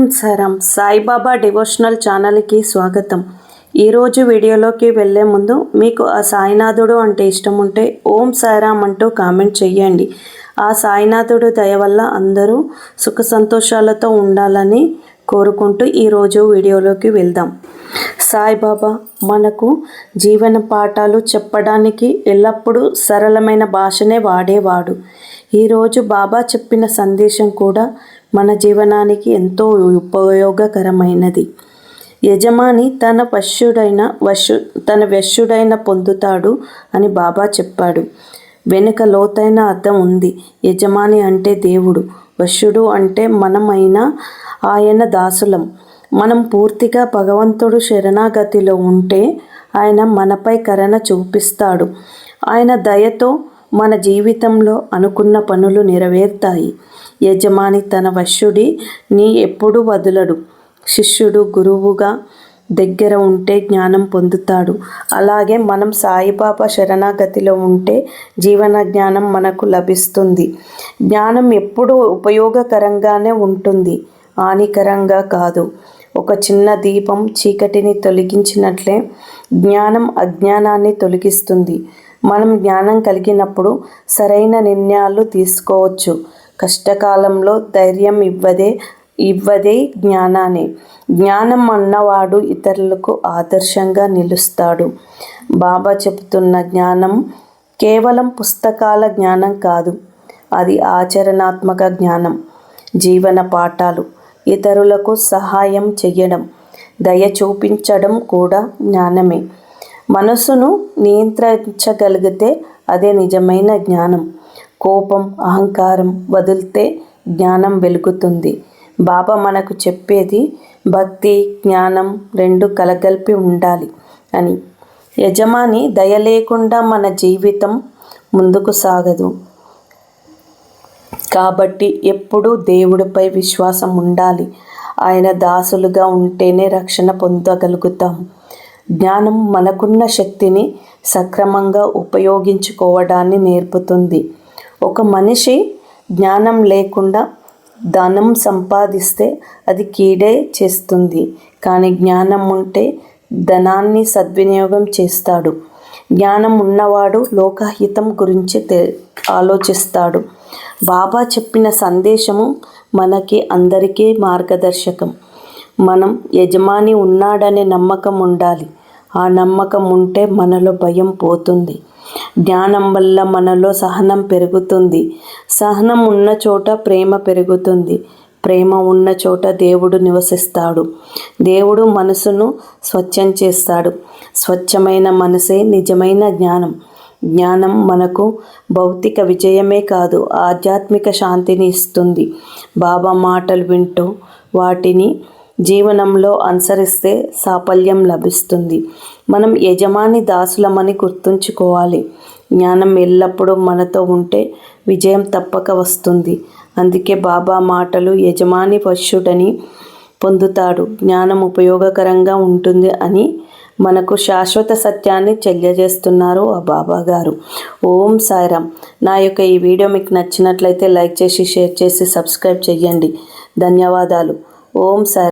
ఓం సరం Saibaba devotional ఛానల్కి స్వాగతం. ఈరోజు వీడియోలోకి వెళ్ళే ముందు మీకు ఆ సాయినాథుడు అంటే ఇష్టం ఉంటే ఓం సాయిరామ్ అంటూ కామెంట్ చేయండి ఆ సాయినాథుడు దయ వల్ల అందరూ సుఖ సంతోషాలతో ఉండాలని కోరుకుంటూ ఈరోజు వీడియోలోకి వెళ్దాం. సాయిబాబా మనకు జీవన పాఠాలు చెప్పడానికి ఎల్లప్పుడూ సరళమైన భాషనే వాడేవాడు. ఈరోజు బాబా చెప్పిన సందేశం కూడా మన జీవనానికి ఎంతో ఉపయోగకరమైనది. యజమాని తన వశ్యుడైన వశు తన వశ్యుడైన పొందుతాడు అని బాబా చెప్పాడు. వెనుక లోతైన అర్థం ఉంది. యజమాని అంటే దేవుడు వశ్యుడు అంటే మనమైన ఆయన దాసులం. మనం పూర్తిగా భగవంతుడు శరణాగతిలో ఉంటే ఆయన మనపై కరణ చూపిస్తాడు. ఆయన దయతో మన జీవితంలో అనుకున్న పనులు నెరవేరుతాయి. యజమాని తన వశ్యుడి నీ ఎప్పుడు వదలడు. శిష్యుడు గురువుగా దగ్గర ఉంటే జ్ఞానం పొందుతాడు. అలాగే మనం సాయిబాబా శరణాగతిలో ఉంటే జీవన జ్ఞానం మనకు లభిస్తుంది. జ్ఞానం ఎప్పుడూ ఉపయోగకరంగానే ఉంటుంది. హానికరంగా కాదు. ఒక చిన్న దీపం చీకటిని తొలగించినట్లే జ్ఞానం అజ్ఞానాన్ని తొలగిస్తుంది. మనం జ్ఞానం కలిగినప్పుడు సరైన నిర్ణయాలు తీసుకోవచ్చు. కష్టకాలంలో ధైర్యం ఇవ్వదే ఇవ్వదే జ్ఞానాన్ని. జ్ఞానం అన్నవాడు ఇతరులకు ఆదర్శంగా నిలుస్తాడు. బాబా చెబుతున్న జ్ఞానం కేవలం పుస్తకాల జ్ఞానం కాదు అది ఆచరణాత్మక జ్ఞానం. జీవన పాఠాలు. ఇతరులకు సహాయం చేయడం దయ చూపించడం కూడా జ్ఞానమే. మనసును నియంత్రించగలిగితే అదే నిజమైన జ్ఞానం. కోపం అహంకారం వదిలితే జ్ఞానం వెలుగుతుంది. బాబా మనకు చెప్పేది భక్తి జ్ఞానం రెండు కలగలిపి ఉండాలి అని. యజమాని దయ లేకుండా మన జీవితం ముందుకు సాగదు. కాబట్టి ఎప్పుడూ దేవుడిపై విశ్వాసం ఉండాలి. ఆయన దాసులుగా ఉంటేనే రక్షణ పొందగలుగుతాం. జ్ఞానం మనకున్న శక్తిని సక్రమంగా ఉపయోగించుకోవడాన్ని నేర్పుతుంది. ఒక మనిషి జ్ఞానం లేకుండా ధనం సంపాదిస్తే అది కీడే చేస్తుంది. కానీ జ్ఞానం ఉంటే ధనాన్ని సద్వినియోగం చేస్తాడు. జ్ఞానం ఉన్నవాడు లోకహితం గురించి తె ఆలోచిస్తాడు. బాబా చెప్పిన సందేశము మనకి అందరికీ మార్గదర్శకం. మనం యజమాని ఉన్నాడనే నమ్మకం ఉండాలి. ఆ నమ్మకం ఉంటే మనలో భయం పోతుంది. జ్ఞానం వల్ల మనలో సహనం పెరుగుతుంది. సహనం ఉన్న చోట ప్రేమ పెరుగుతుంది. ప్రేమ ఉన్న చోట దేవుడు నివసిస్తాడు. దేవుడు మనసును స్వచ్ఛం చేస్తాడు. స్వచ్ఛమైన మనసే నిజమైన జ్ఞానం. జ్ఞానం మనకు భౌతిక విజయమే కాదు ఆధ్యాత్మిక శాంతిని ఇస్తుంది. బాబా మాటలు వింటూ వాటిని జీవనంలో అనుసరిస్తే సాఫల్యం లభిస్తుంది. మనం యజమాని దాసులమని గుర్తుంచుకోవాలి. జ్ఞానం ఎల్లప్పుడూ మనతో ఉంటే విజయం తప్పక వస్తుంది. అందుకే బాబా మాటలు యజమాని పశుడని పొందుతాడు. జ్ఞానం ఉపయోగకరంగా ఉంటుంది అని మనకు శాశ్వత సత్యాన్ని తెలియజేస్తున్నారు ఆ బాబా గారు. ఓం సాయిరామ్. నా యొక్క ఈ వీడియో మీకు నచ్చినట్లయితే లైక్ చేసి షేర్ చేసి సబ్స్క్రైబ్ చేయండి. ధన్యవాదాలు. ఓం సాయి